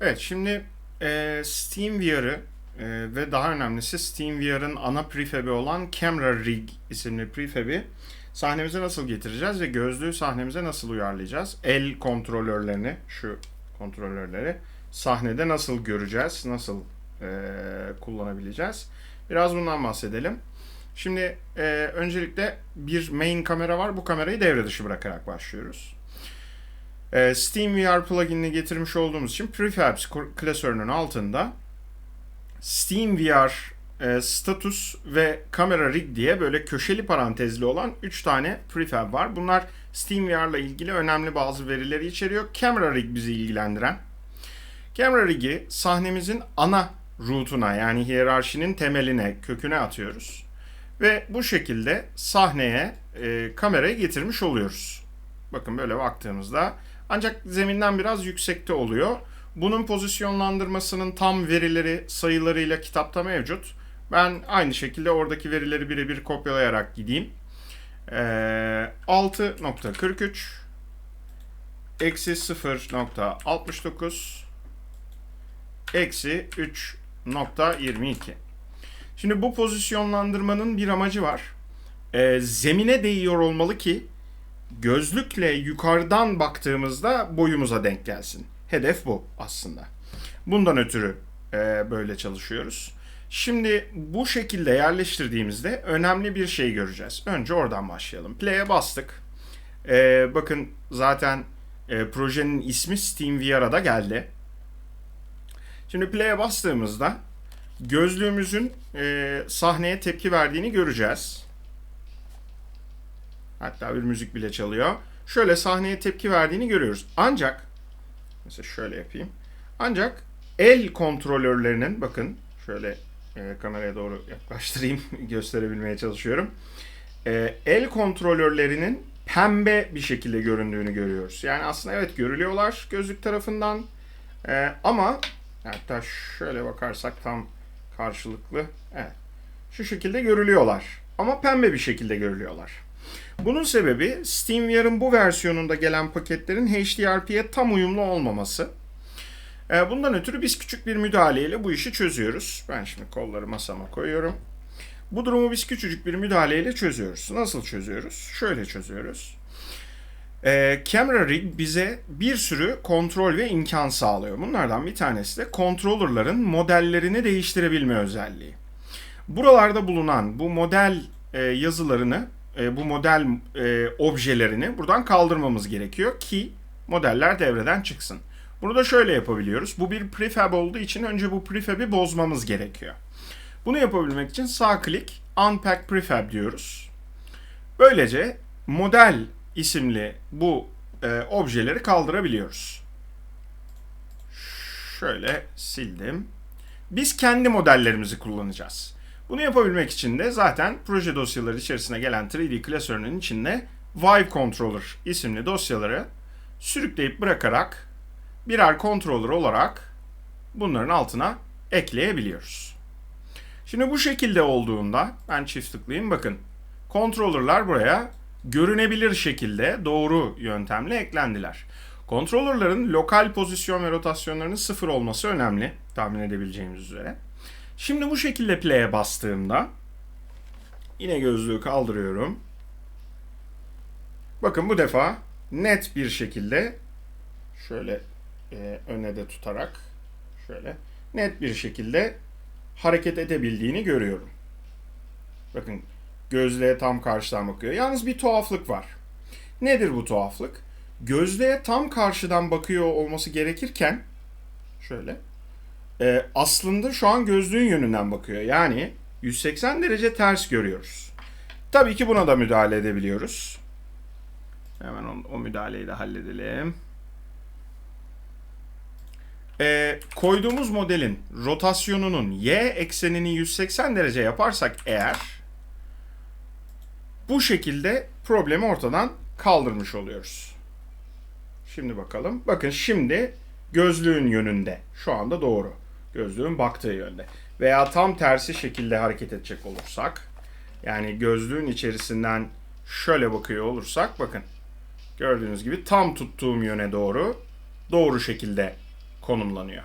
Evet şimdi e, SteamVR'ı e, ve daha önemlisi SteamVR'ın ana prefab'i olan Camera Rig isimli prefab'i sahnemize nasıl getireceğiz ve gözlüğü sahnemize nasıl uyarlayacağız? El kontrolörlerini, şu kontrolörleri sahnede nasıl göreceğiz, nasıl e, kullanabileceğiz? Biraz bundan bahsedelim. Şimdi e, öncelikle bir main kamera var. Bu kamerayı devre dışı bırakarak başlıyoruz. E, SteamVR pluginini getirmiş olduğumuz için Prefabs klasörünün altında SteamVR e, status ve kamera rig diye böyle köşeli parantezli olan 3 tane prefab var. Bunlar SteamVR ile ilgili önemli bazı verileri içeriyor. Camera rig bizi ilgilendiren. Camera rig'i sahnemizin ana rootuna yani hiyerarşinin temeline, köküne atıyoruz. Ve bu şekilde sahneye e, kamerayı getirmiş oluyoruz. Bakın böyle baktığımızda ancak zeminden biraz yüksekte oluyor. Bunun pozisyonlandırmasının tam verileri sayılarıyla kitapta mevcut. Ben aynı şekilde oradaki verileri birebir kopyalayarak gideyim. Ee, 6.43 eksi 0.69 eksi 3.22 Şimdi bu pozisyonlandırmanın bir amacı var. Ee, zemine değiyor olmalı ki gözlükle yukarıdan baktığımızda boyumuza denk gelsin. Hedef bu aslında. Bundan ötürü e, böyle çalışıyoruz. Şimdi bu şekilde yerleştirdiğimizde önemli bir şey göreceğiz. Önce oradan başlayalım. Play'e bastık. E, bakın zaten e, projenin ismi SteamVR'a da geldi. Şimdi play'e bastığımızda gözlüğümüzün e, sahneye tepki verdiğini göreceğiz. Hatta bir müzik bile çalıyor. Şöyle sahneye tepki verdiğini görüyoruz. Ancak mesela şöyle yapayım. Ancak el kontrolörlerinin bakın şöyle e, kameraya doğru yaklaştırayım gösterebilmeye çalışıyorum. E, el kontrolörlerinin pembe bir şekilde göründüğünü görüyoruz. Yani aslında evet görülüyorlar gözlük tarafından. E, ama hatta şöyle bakarsak tam karşılıklı. Evet. Şu şekilde görülüyorlar. Ama pembe bir şekilde görülüyorlar. Bunun sebebi SteamVR'ın bu versiyonunda gelen paketlerin HDRP'ye tam uyumlu olmaması. Ee, bundan ötürü biz küçük bir müdahaleyle bu işi çözüyoruz. Ben şimdi kolları masama koyuyorum. Bu durumu biz küçücük bir müdahaleyle çözüyoruz. Nasıl çözüyoruz? Şöyle çözüyoruz. Ee, Camera Rig bize bir sürü kontrol ve imkan sağlıyor. Bunlardan bir tanesi de controller'ların modellerini değiştirebilme özelliği. Buralarda bulunan bu model e, yazılarını, e, bu model e, objelerini buradan kaldırmamız gerekiyor ki modeller devreden çıksın. Bunu da şöyle yapabiliyoruz. Bu bir prefab olduğu için önce bu prefab'i bozmamız gerekiyor. Bunu yapabilmek için sağ klik Unpack Prefab diyoruz. Böylece model isimli bu e, objeleri kaldırabiliyoruz. Şöyle sildim. Biz kendi modellerimizi kullanacağız. Bunu yapabilmek için de zaten proje dosyaları içerisine gelen 3D klasörünün içinde Vive Controller isimli dosyaları sürükleyip bırakarak birer controller olarak bunların altına ekleyebiliyoruz. Şimdi bu şekilde olduğunda ben çift tıklayayım bakın. Controller'lar buraya görünebilir şekilde doğru yöntemle eklendiler. Controller'ların lokal pozisyon ve rotasyonlarının sıfır olması önemli tahmin edebileceğimiz üzere. Şimdi bu şekilde play'e bastığımda yine gözlüğü kaldırıyorum. Bakın bu defa net bir şekilde şöyle e, öne de tutarak şöyle net bir şekilde hareket edebildiğini görüyorum. Bakın gözlüğe tam karşıdan bakıyor. Yalnız bir tuhaflık var. Nedir bu tuhaflık? Gözlüğe tam karşıdan bakıyor olması gerekirken şöyle e, aslında şu an gözlüğün yönünden bakıyor. Yani 180 derece ters görüyoruz. Tabii ki buna da müdahale edebiliyoruz. Hemen o, o müdahaleyi de halledelim. E, koyduğumuz modelin rotasyonunun y eksenini 180 derece yaparsak eğer bu şekilde problemi ortadan kaldırmış oluyoruz. Şimdi bakalım. Bakın şimdi gözlüğün yönünde. Şu anda doğru. Gözlüğün baktığı yönde. Veya tam tersi şekilde hareket edecek olursak. Yani gözlüğün içerisinden şöyle bakıyor olursak bakın. Gördüğünüz gibi tam tuttuğum yöne doğru doğru şekilde konumlanıyor.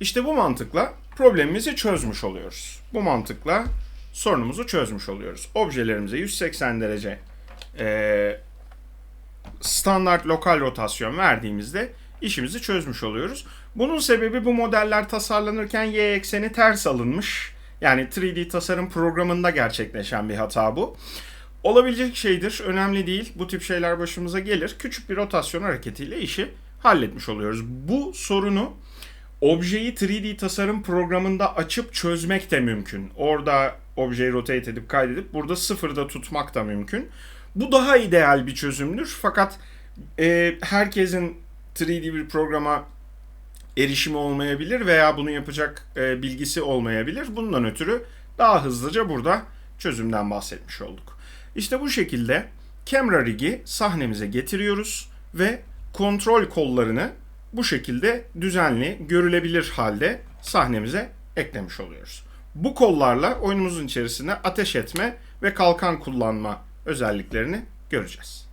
İşte bu mantıkla problemimizi çözmüş oluyoruz. Bu mantıkla sorunumuzu çözmüş oluyoruz. Objelerimize 180 derece e, standart lokal rotasyon verdiğimizde işimizi çözmüş oluyoruz. Bunun sebebi bu modeller tasarlanırken y ekseni ters alınmış. Yani 3D tasarım programında gerçekleşen bir hata bu. Olabilecek şeydir, önemli değil. Bu tip şeyler başımıza gelir. Küçük bir rotasyon hareketiyle işi halletmiş oluyoruz. Bu sorunu objeyi 3D tasarım programında açıp çözmek de mümkün. Orada objeyi rotate edip kaydedip burada sıfırda tutmak da mümkün. Bu daha ideal bir çözümdür. Fakat e, herkesin 3D bir programa erişimi olmayabilir veya bunu yapacak e, bilgisi olmayabilir. Bundan ötürü daha hızlıca burada çözümden bahsetmiş olduk. İşte bu şekilde camera rig'i sahnemize getiriyoruz ve kontrol kollarını bu şekilde düzenli, görülebilir halde sahnemize eklemiş oluyoruz. Bu kollarla oyunumuzun içerisinde ateş etme ve kalkan kullanma özelliklerini göreceğiz.